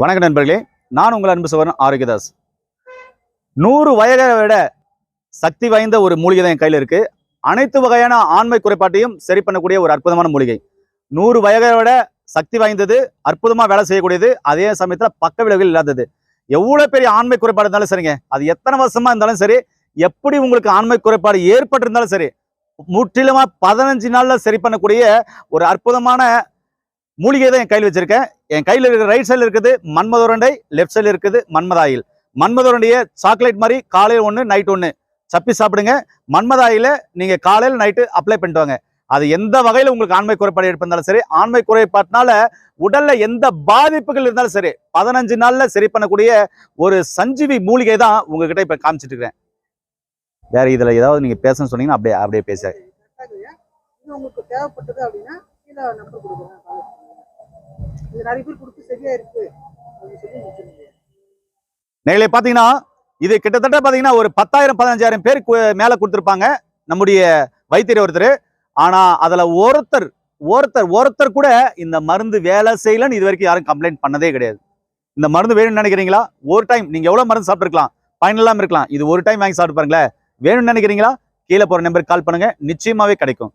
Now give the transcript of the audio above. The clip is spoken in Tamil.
வணக்கம் நண்பர்களே. நான் உங்கள் அன்பு சவரன் ஆரோக்கியதாஸ். நூறு வயதை விட சக்தி வாய்ந்த ஒரு மூலிகை தான் என் கையில் இருக்கு. அனைத்து வகையான ஆண்மை குறைபாட்டையும் சரி பண்ணக்கூடிய ஒரு அற்புதமான மூலிகை. நூறு வயதை விட சக்தி வாய்ந்தது அற்புதமாக வேலை செய்யக்கூடியது அதே சமயத்தில் பக்க விளைவுகள் இல்லாதது. எவ்வளோ பெரிய ஆண்மை குறைபாடு இருந்தாலும் சரிங்க. அது எத்தனை வருஷமாக இருந்தாலும் சரி எப்படி உங்களுக்கு ஆண்மை குறைபாடு ஏற்பட்டிருந்தாலும் சரி முற்றிலுமாக பதினஞ்சு நாளில் சரி பண்ணக்கூடிய ஒரு அற்புதமான மூலிகை தான் என் கையில் வச்சிருக்கேன். என் கையில் இருக்கிற ரைட் சைடில் இருக்குது மன்மதுரண்டை லெஃப்ட் சைடில் இருக்குது மன்மதாயில் மன்மதுரண்டைய சாக்லேட் மாதிரி காலையில் ஒன்று நைட் ஒன்று சப்பி சாப்பிடுங்க. மன்மதாயில நீங்கள் காலையில் நைட்டு அப்ளை பண்ணிட்டு வாங்க. அது எந்த வகையில் உங்களுக்கு ஆண்மை குறைபாடு ஏற்பட்டாலும் சரி ஆண்மை குறைபாட்டினால உடல்ல எந்த பாதிப்புகள் இருந்தாலும் சரி பதினஞ்சு நாள்ல சரி பண்ணக்கூடிய ஒரு சஞ்சீவி மூலிகை தான் உங்ககிட்ட இப்ப காமிச்சிட்டு இருக்கிறேன். வேற இதுல ஏதாவது நீங்க பேசணும்னு சொன்னீங்கன்னா அப்படியே அப்படியே பேச உங்களுக்கு தேவைப்பட்டது அப்படின்னா கீழே நம்பர் கொடுக்குறேன் கால் பண்ணுங்க. இது நிறைய பேர் கொடுத்து சரியா இருக்கு. பாத்தீங்கன்னா இது கிட்டத்தட்ட பாத்தீங்கன்னா ஒரு பத்தாயிரம் பதினஞ்சாயிரம் பேர் மேல கொடுத்துருப்பாங்க. நம்முடைய வைத்தியர் ஒருத்தர். ஆனா அதுல ஒருத்தர் ஒருத்தர் ஒருத்தர் கூட இந்த மருந்து வேலை செய்யலன்னு இது வரைக்கும் யாரும் கம்ப்ளைண்ட் பண்ணதே கிடையாது. இந்த மருந்து வேணும்னு நினைக்கிறீங்களா? ஒரு டைம் நீங்க எவ்வளவு மருந்து சாப்பிட்டுருக்கலாம்? பயனில்லாம இருக்கலாம். இது ஒரு டைம் வாங்கி சாப்பிட்டு பாருங்களேன். வேணும்னு நினைக்கிறீங்களா? கீழே போற நம்பருக்கு கால் பண்ணுங்க. நிச்சயமாவே கிடைக்கும்.